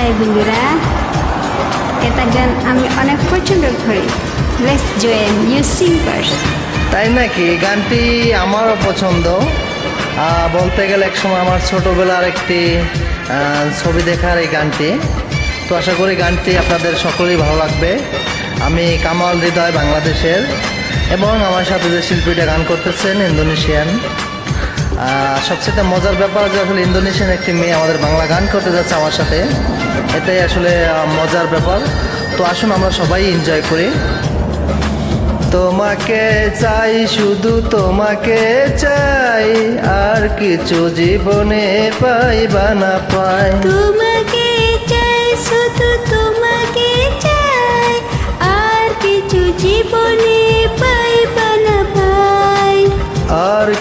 High বন্ধুরা। এটা গান আমি অনেক পছন্দ করি। Let's join you sing first তাই নাকি? গানটি আমারও পছন্দ। বলতে গেলে একসময় আমার ছোটোবেলার একটি ছবি দেখার এই গানটি। তো আশা করি গানটি আপনাদের সকলেই ভালো লাগবে। আমি কামাল হৃদয় বাংলাদেশের এবং আমার সাথে যে শিল্পীটা গান করতেছেন ইন্দোনেশিয়ান সবচেয়ে মজার ব্যাপার যে আসলে ইন্দোনেশিয়ান একটি মেয়ে আমাদের বাংলা গান করতে যাচ্ছে আমার সাথে। এটাই আসলে মজার ব্যাপার। তো আসুন আমরা সবাই এনজয় করি। তোমাকে চাই, শুধু তোমাকে চাই, আর কিছু জীবনে পাই বা না পাই।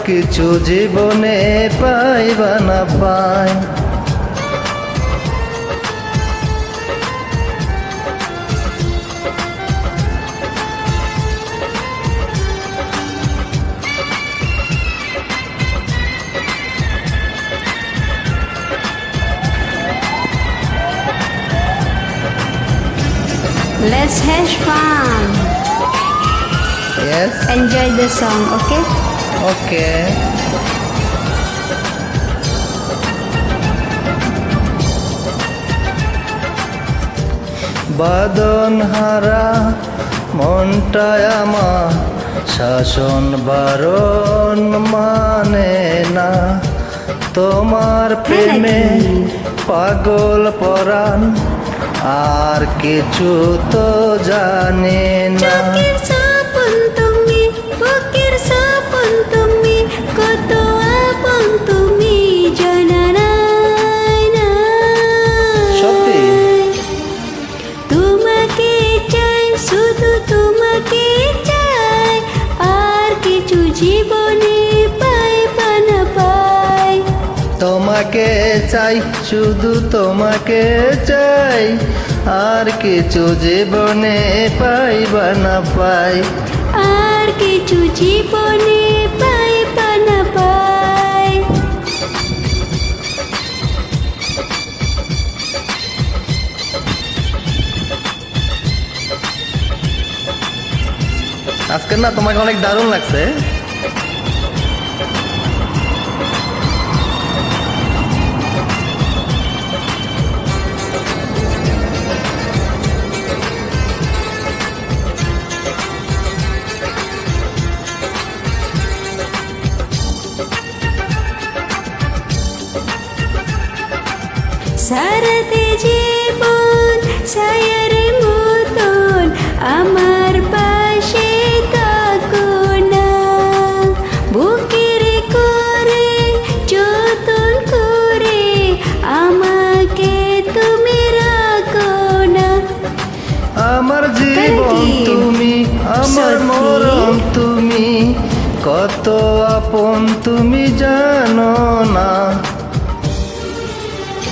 কিছু জীবনে পাইবা না পাই Let's have fun. Yes Enjoy the song, okay? ওকে বাদন হারা মনটায় আমার শাসন বারণ মানে না। তোমার প্রেমে পাগল পরাণ আর কিছু তো জানে না। জীবনে পাইবা না পাই। তোমাকে চাই শুধু তোমাকে চাই আর কিছু জীবনে পাইবা না পাই। আর কিছু জীবনে পাইবা না পাই। আজকে না তোমাকে অনেক দারুণ লাগছে। সারাতে জীবন সায়ার মতন আমার পাশে থাকো না বুকের করে যতন করে আমাকে তুমি রাখো না আমার জীবন তুমি আমার? মরণ তুমি কত আপন তুমি জানো না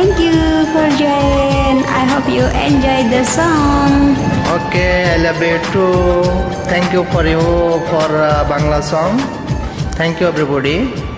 Thank you for joining. I hope you enjoyed the song. Okay, I love you too. Thank you for you for uh, Bangla song. Thank you everybody.